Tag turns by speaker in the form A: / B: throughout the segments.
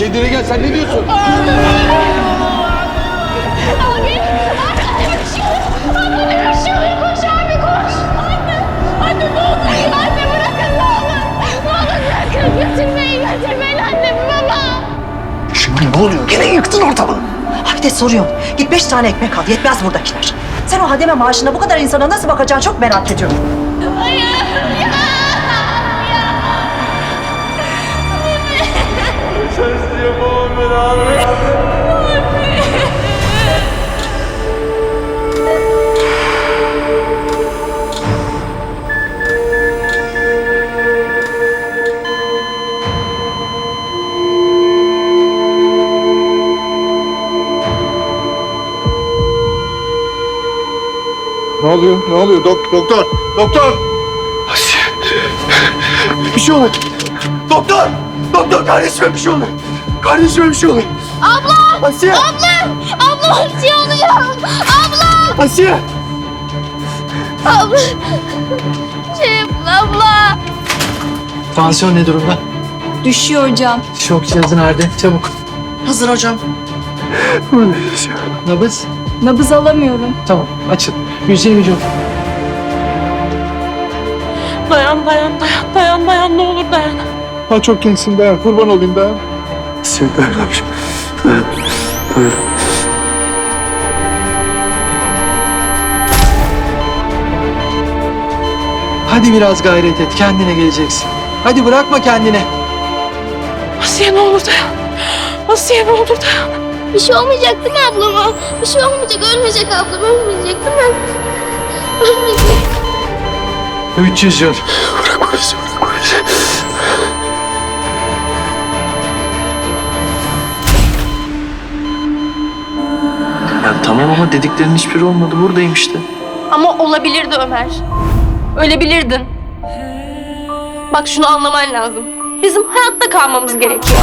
A: kendine gel sen ne diyorsun?
B: Abi! Anne oluyor. Anne bir şey oluyor. Koş abi koş. Anne. Anne ne olur. Anne bırakın ne olur. Ne olur bırakın. Götürmeyin götürmeyin annemi baba.
C: Şimdi ne oluyor? Gene yıktın ortalığı.
D: Bir de soruyorum. Git beş tane ekmek al. Yetmez buradakiler. Sen o hademe maaşına bu kadar insana nasıl bakacaksın çok merak ediyorum.
A: Ne oluyor? Ne oluyor? Dok doktor! Doktor!
C: Bir şey oluyor. Doktor! Doktor kardeşime bir şey oluyor. Kardeşime bir şey oluyor.
B: Abla!
C: Asiye!
B: Abla! Abla bir şey oluyor. Abla!
C: Asiye!
B: Abla! Şey abla!
E: Tansiyon ne durumda?
B: Düşüyor hocam.
E: Şok cihazı nerede? Çabuk.
D: Hazır hocam.
E: Nabız.
B: Nabız alamıyorum.
E: Tamam açın. Yüzey vücut.
F: Dayan dayan dayan dayan dayan ne olur dayan.
A: Ha çok gençsin dayan. Kurban olayım dayan.
C: Abiciğim. Dayan. Dayan.
E: Hadi biraz gayret et. Kendine geleceksin. Hadi bırakma kendine.
F: Asiye ne olur dayan. Asiye ne olur dayan.
B: Bir şey olmayacak değil mi ablama? Bir şey olmayacak, ölmeyecek ablam, ölmeyecek değil mi? Ölmeyecek.
E: 300 yıl.
C: Bırakma bizi,
E: Ya tamam ama dediklerinin hiçbiri olmadı. Buradayım işte.
F: Ama olabilirdi Ömer. Ölebilirdin. Bak şunu anlaman lazım. Bizim hayatta kalmamız gerekiyor.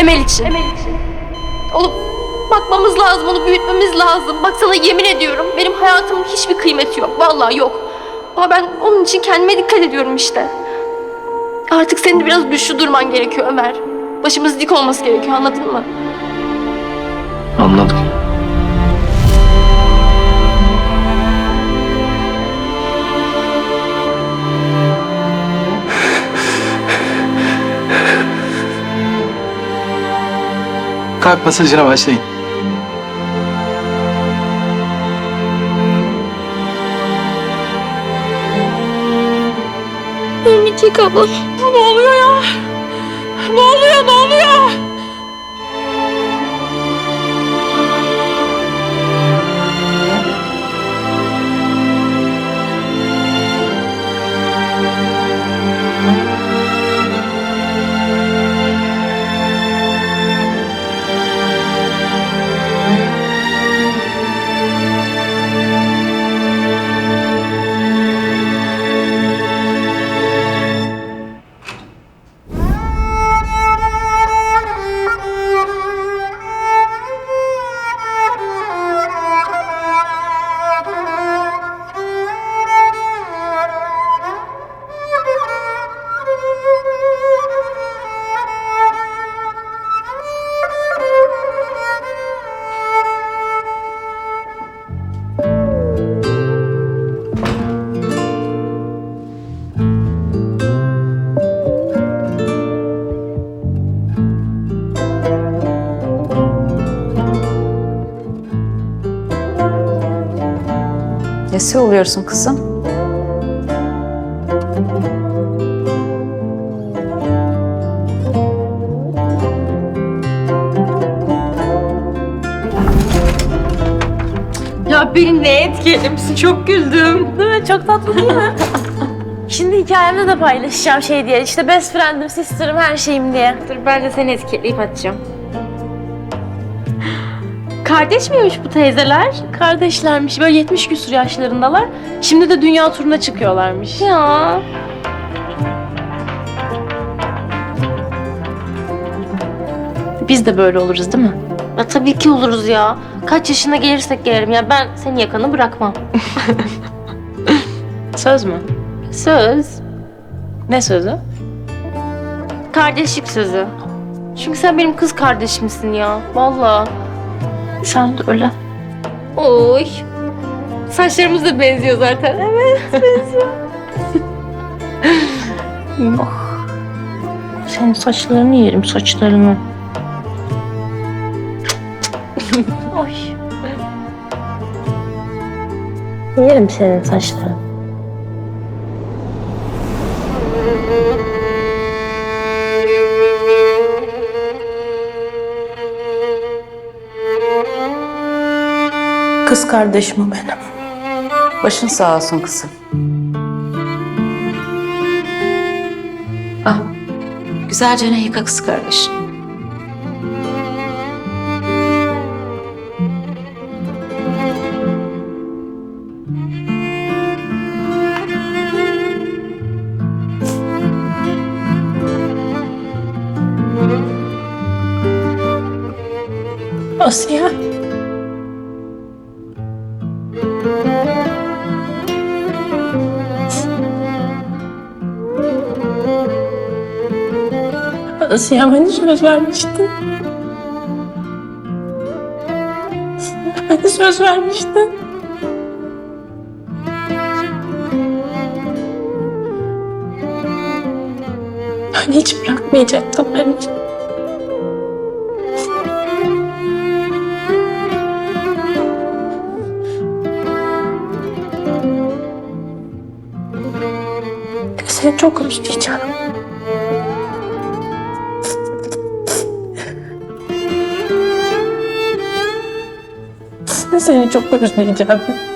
F: Emel için. Olup bakmamız lazım, onu büyütmemiz lazım. Bak sana yemin ediyorum benim hayatımın hiçbir kıymeti yok. Vallahi yok. Ama ben onun için kendime dikkat ediyorum işte. Artık senin de biraz güçlü durman gerekiyor Ömer. Başımız dik olması gerekiyor anladın mı?
E: Anladım. Kalp masajına başlayın.
B: Ölmeyecek ablam.
F: Ne oluyor
G: Nesi oluyorsun kızım?
F: Ya beni neye etkilemişsin? Çok güldüm. Değil mi? Çok tatlı değil mi? Şimdi hikayemde de paylaşacağım şey diye. İşte best friend'im, sister'ım, her şeyim diye. Dur ben de seni etiketlayıp atacağım. Kardeş miymiş bu teyzeler? Kardeşlermiş. Böyle 70 küsur yaşlarındalar. Şimdi de dünya turuna çıkıyorlarmış. Ya. Biz de böyle oluruz değil mi?
H: Ya tabii ki oluruz ya. Kaç yaşına gelirsek gelelim ya ben senin yakanı bırakmam.
F: Söz mü?
H: Söz.
F: Ne sözü?
H: Kardeşlik sözü. Çünkü sen benim kız kardeşimsin ya. Vallahi. Sen de öyle. Oy. Saçlarımız da benziyor zaten. Evet benziyor. oh. Senin saçlarını yerim saçlarını. Oy. Yerim senin saçlarını.
G: Kız kardeşim o benim. Başın sağ olsun kızım. Ah, güzelce ne yıka kız kardeşim.
H: Asya. Asya hani söz vermiştin? Hani söz vermiştin? Hani hiç bırakmayacaktın beni. Seni çok özleyeceğim. Seni çok özleyeceğim.